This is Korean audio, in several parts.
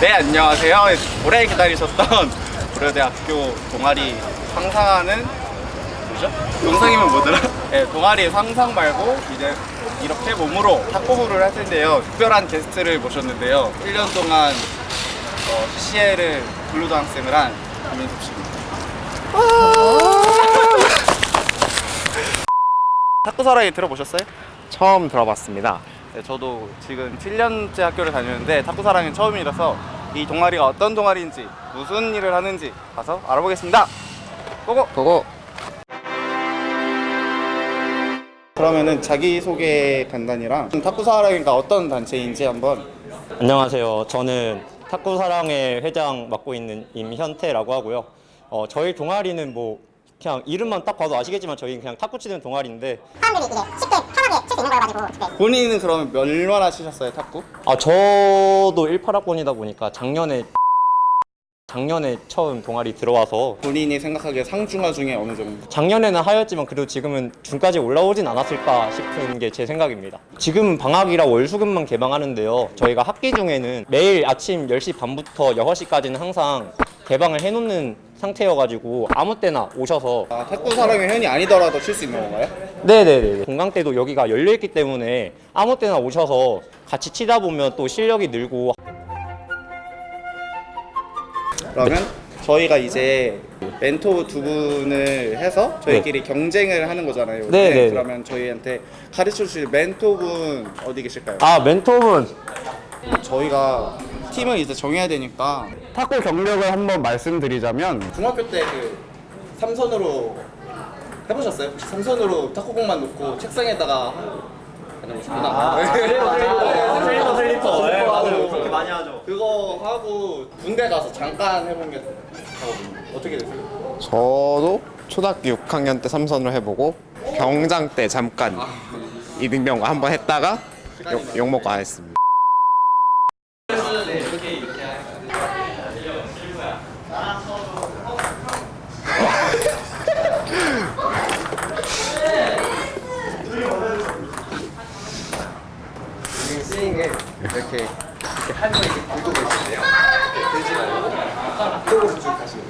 네 안녕하세요 오래 기다리셨던 고려대학교 동아리 상상하는 뭐죠? 영상이면 뭐더라? 네 동아리 상상 말고 이제 이렇게 몸으로 탁구부를 할 텐데요 특별한 게스트를 모셨는데요 1년 동안 어, CCL을 블루장생을 한 김민섭 씨입니다 탁구 사랑이 들어보셨어요? 처음 들어봤습니다. 네, 저도 지금 7년째 학교를 다니는데 탁구 사랑은 처음이라서 이 동아리가 어떤 동아리인지 무슨 일을 하는지 가서 알아보겠습니다. 고고! 보고 그러면은 자기 소개 간단히랑 탁구 사랑이가 어떤 단체인지 한번 안녕하세요. 저는 탁구 사랑의 회장 맡고 있는 임현태라고 하고요. 어, 저희 동아리는 뭐 그냥 이름만 딱 봐도 아시겠지만 저희 그냥 탁구 치는 동아리인데 사람들이 이제 쉽게 편하게 칠 수 있는 거여가지고 네. 본인은 그러면 얼마나 치셨어요 탁구? 아 저도 18학번이다 보니까 작년에 작년에 처음 동아리 들어와서 본인이 생각하기에 상중하 중에 어느 정도? 작년에는 하였지만 그래도 지금은 중까지 올라오진 않았을까 싶은 게 제 생각입니다. 지금 방학이라 월수금만 개방하는데요. 저희가 학기 중에는 매일 아침 10시 반부터 6시까지는 항상 개방을 해놓는 상태여가지고 아무 때나 오셔서 아, 탁구 사랑의 현이 아니더라도 칠 수 있는 건가요? 네네네 공강 때도 여기가 열려있기 때문에 아무 때나 오셔서 같이 치다 보면 또 실력이 늘고 그러면 저희가 이제 멘토 두 분을 해서 저희끼리 경쟁을 하는 거잖아요. 네, 네, 네. 그러면 저희한테 가르쳐 주실 멘토분 어디 계실까요? 아 멘토분 저희가 팀을 이제 정해야 되니까 탁구 경력을 한번 말씀드리자면 중학교 때 그 삼선으로 해보셨어요? 혹시 삼선으로 탁구공만 놓고 책상에다가 안 해보셨구나. 슬리퍼 슬리퍼. 네, 맞아요. 그렇게 많이 하죠. 그거 하고 군대 가서 잠깐 해본 게. 어떻게 되세요? 저도 초등학교 6학년 때 삼선을 해보고 병장 때 잠깐 이등병과 한번 했다가 욕, 욕 먹고 안 했습니다. 스윙을 이렇게 이렇게 한번 이렇게 들고 계신데요. 들지 말고 이쪽으로 쭉 가시면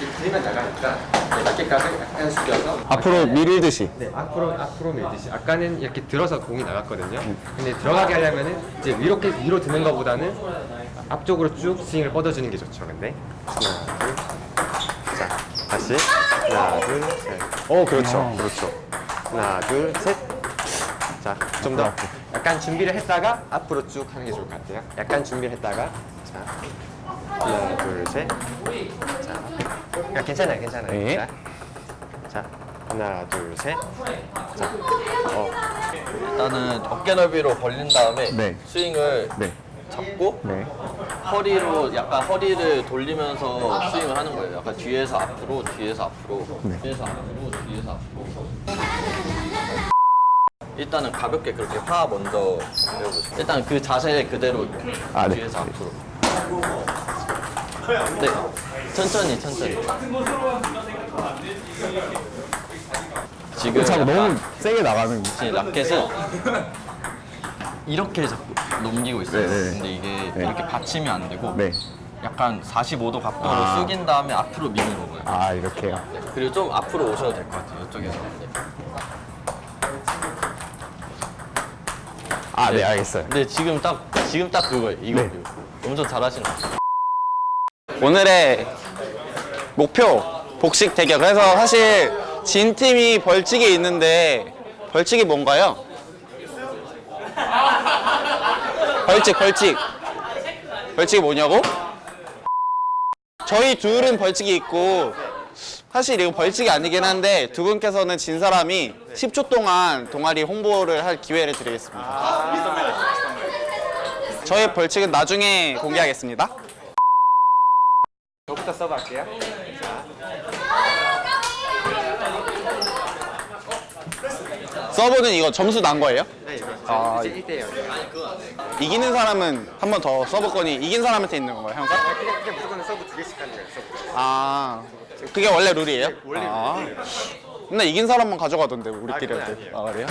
이렇게 들면 나가니까 네, 어깨까지 약간 숙여서 앞으로 밀듯이 네, 앞으로 앞으로 밀듯이 아까는 이렇게 들어서 공이 나갔거든요. 근데 들어가게 하려면은 이제 위로 위로 드는 것보다는 앞쪽으로 쭉 스윙을 뻗어주는 게 좋죠. 근데 하나 둘, 자 다시 하나 둘 셋. 오 그렇죠, 그렇죠. 하나 둘 셋. 자, 좀 더 약간 준비를 했다가 앞으로 쭉 하는 게 좋을 것 같아요. 약간 준비를 했다가 자, 하나, 둘, 셋. 자, 야, 괜찮아요, 괜찮아요. 네. 자, 자, 하나, 둘, 셋. 자, 어, 일단은 어깨 넓이로 벌린 다음에 네. 스윙을 네. 잡고 네. 허리로 약간 허리를 돌리면서 스윙을 하는 거예요. 약간 뒤에서 앞으로, 뒤에서 앞으로, 네. 뒤에서 앞으로, 뒤에서 앞으로. 일단은 가볍게 그렇게 파 먼저 배워보세요. 일단 그 자세 그대로 아, 네. 뒤에서 앞으로. 네, 천천히 천천히. 지금 자꾸 약간 너무 세게 나가는 지금 라켓은 이렇게 자꾸 넘기고 있어요. 네, 네. 근데 이게 네. 이렇게 받치면 안 되고 네. 약간 45도 각도로 아. 숙인 다음에 앞으로 미는 거고요. 아 이렇게요. 네. 그리고 좀 앞으로 오셔도 될 것 같아요. 이쪽에서. 네. 아 네 알겠어요. 근데 지금 딱 지금 딱 그거예요. 이거 네. 이거. 엄청 같아요. 오늘의 목표 복식 대결. 그래서 사실 진 팀이 벌칙이 있는데 벌칙이 뭔가요? 벌칙 벌칙. 벌칙이 뭐냐고? 저희 둘은 벌칙이 있고 사실 이거 벌칙이 아니긴 한데 두 분께서는 진 사람이 10초 동안 동아리 홍보를 할 기회를 드리겠습니다. 저희 벌칙은 나중에 공개하겠습니다. 저부터 써볼게요. 서브는 이거 점수 난 거예요? 네, 이거 아, 이제 1대 0. 이기는 사람은 한 번 더 서브 권이 이긴 사람한테 있는 건가요, 항상? 그냥, 그냥 무조건 서브 두 개씩 하는 거예요, 서브. 아, 그게 원래 룰이에요? 원래 아. 근데 이긴 사람만 가져가던데 우리끼리 할 때. 아 그래요?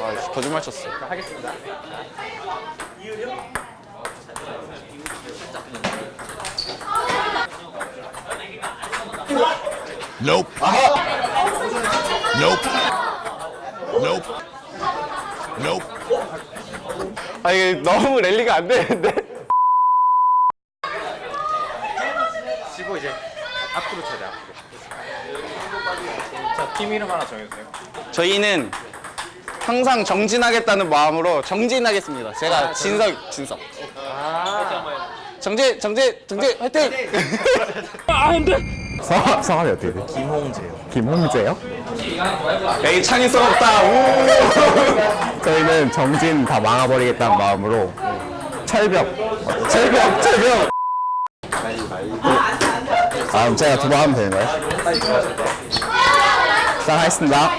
아 거짓말 쳤어. 하겠습니다. Nope. Nope. Nope. Nope. 아 이게 너무 랠리가 안 되는데. 치고 이제 앞으로 쳐야 돼. 앞으로. 팀 이름 하나 정해주세요. 저희는 항상 정진하겠다는 마음으로 정진하겠습니다. 제가 진석 진석. 정진 정진 정진 화이팅! 성, 성함이 어떻게 돼요? 김홍재요. 김홍재요? 에이 창의스럽다. 우. 저희는 정진 다 막아버리겠다는 마음으로 철벽, 철벽, 철벽. 아, 그럼 제가 두 번 하면 되는 거예요? 시작하겠습니다.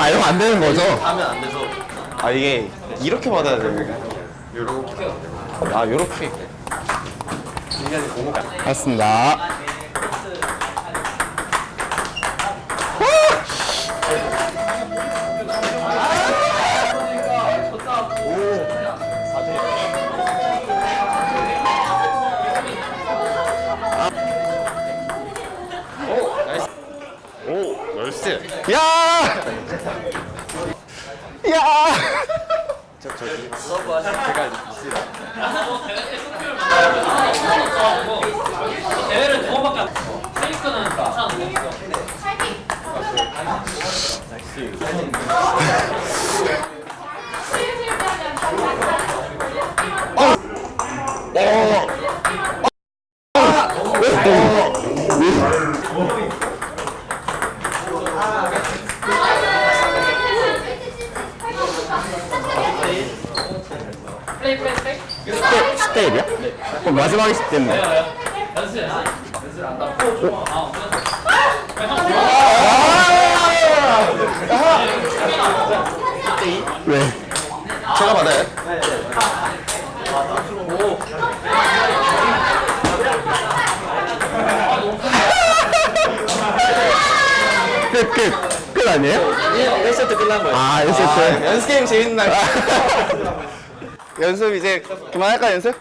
아, 이러면 안 되는 거죠? 하면 안 돼서 아 이게 이렇게 받아야 되는 요렇게. 아 요렇게. 하겠습니다. 스. 야! 야! 제가 있습니다. 그럼 마지막에 10대인데. 왜? 제가 받아요. 끝, 끝. 끝 아니에요? 1세트 끝난 거예요. 아, 1세트. 연습 게임 재밌는 날. 연습 이제 그만할까 연습?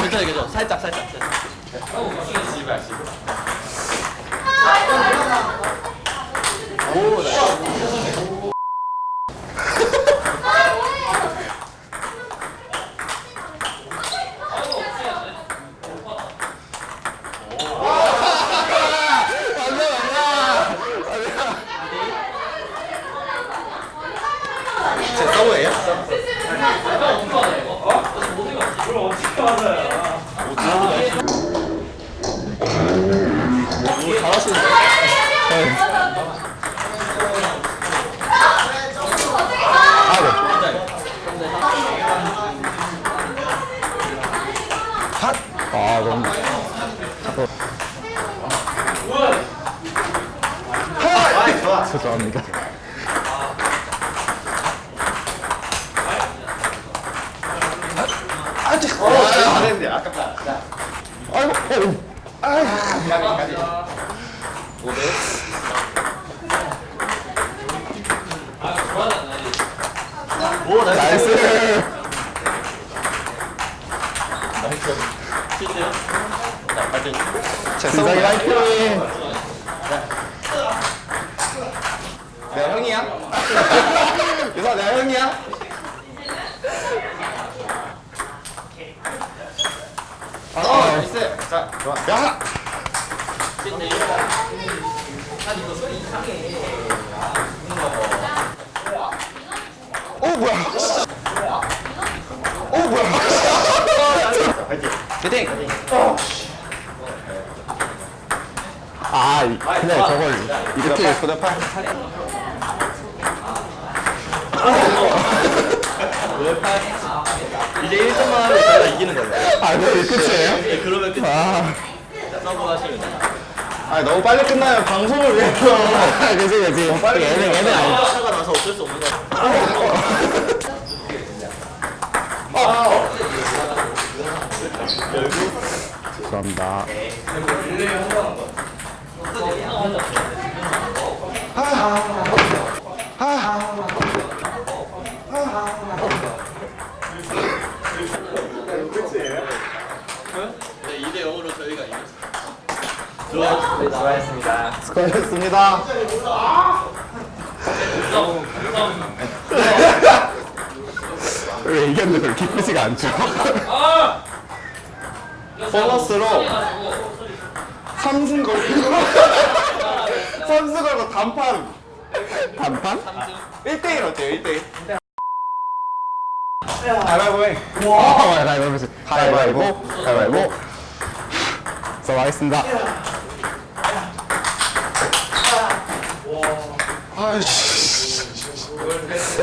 괜찮아요 괜찮아요. 살짝 살짝 살짝 씨발 씨발. 제 서브예요? 아, 너무. 죄송합니다. 안 했는데 아깝다. 아이고, 아이고. 오 나이스 나이스. 실제요? 자 발전 제 진성이 서브. 화이팅! 내가 형이야? 유사 내가 형이야? 아, 나이스. 자, 좋아. 야! 오, 뭐야? 오, 뭐야? 화이팅! 아, 이- 그냥 저걸 이렇게 9대 8. 이제 1점만 하면 저희가 이기는 거예요 아, 그게 끝이에요? 네, 그러면 끝 아, 서브 하시면 돼요 아 너무 빨리 끝나요 방송을 위해서. 그지 그지. 빨리 예능 예능 아니. 차가 나서 어쩔 수 없는 것 같아요. 죄송합니다. 네, 2대 0으로 저희가 이겼습니다. 수고하셨습니다. 왜 이겼는데 그걸 기쁘지가 않죠? 보너스로 삼승 걸고 삼승 걸고 단판 단판? 1대1 어때요 1대1 가위바위보 해 와, 가위바위보. 가위바위보. 가위바위보. 수고하겠습니다.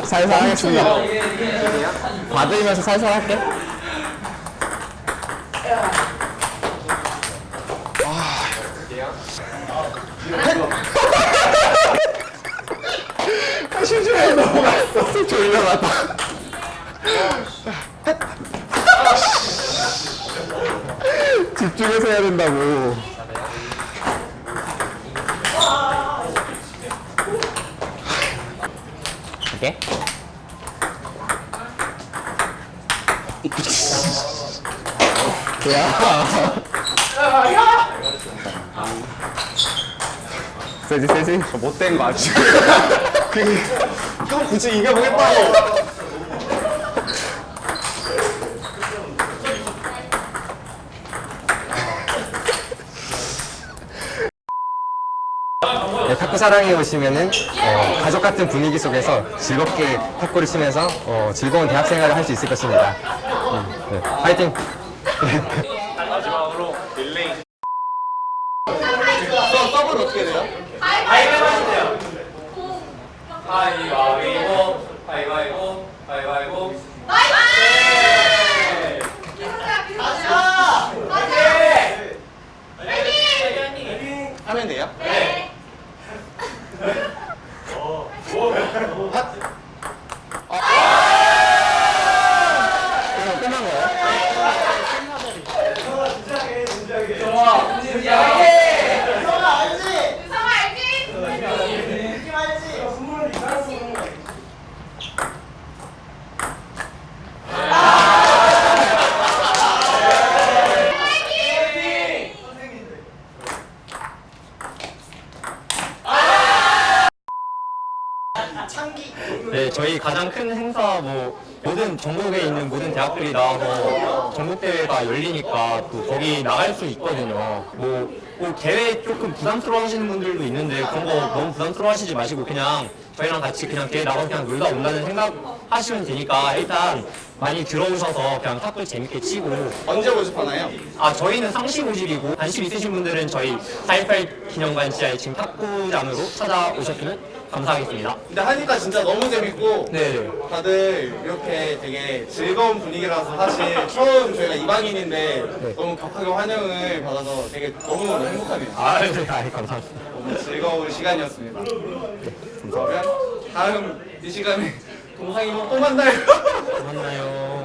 살살 하겠습니다. 받으면서 살살 할게. 아. 졸려갔다. 집중해서 해야 된다고. 오케이. 야. 세지 세지. 못된 거 아직 형 굳이 이겨보겠다고 네, 사랑해 오시면은 어, 가족 같은 분위기 속에서 즐겁게 탁구를 치면서 어, 즐거운 대학 생활을 할 수 있을 것입니다. 음, 네, 파이팅! 서브는 어떻게 돼요? 가위바위보, 가위바위보, 가위바위보. 하면 돼요? 네, 가장 큰 행사 뭐 모든 전국에 있는 모든 대학들이 나와서 전국 대회가 열리니까 또 거기 나갈 수 있거든요. 뭐, 뭐 대회 조금 부담스러워 하시는 분들도 있는데 그런 거 너무 부담스러워 하시지 마시고 그냥 저희랑 같이 그냥 대회 나가서 그냥 놀다 온다는 생각 하시면 되니까 일단 많이 들어오셔서 그냥 탁구 재밌게 치고 언제 모집하나요? 아 저희는 상시 모집이고 관심 있으신 분들은 저희 4.18 기념관 지하에 지금 탁구장으로 찾아오셨으면 감사하겠습니다. 근데 하니까 진짜 너무 재밌고 네. 다들 이렇게 되게 즐거운 분위기라서 사실 처음 저희가 이방인인데 너무 격하게 환영을 받아서 되게 너무너무 행복하네요. 아, 네, 아이, 감사합니다. 너무 즐거운 시간이었습니다. 그러면 다음 이 시간에 동상이모 또 만나요. 만나요.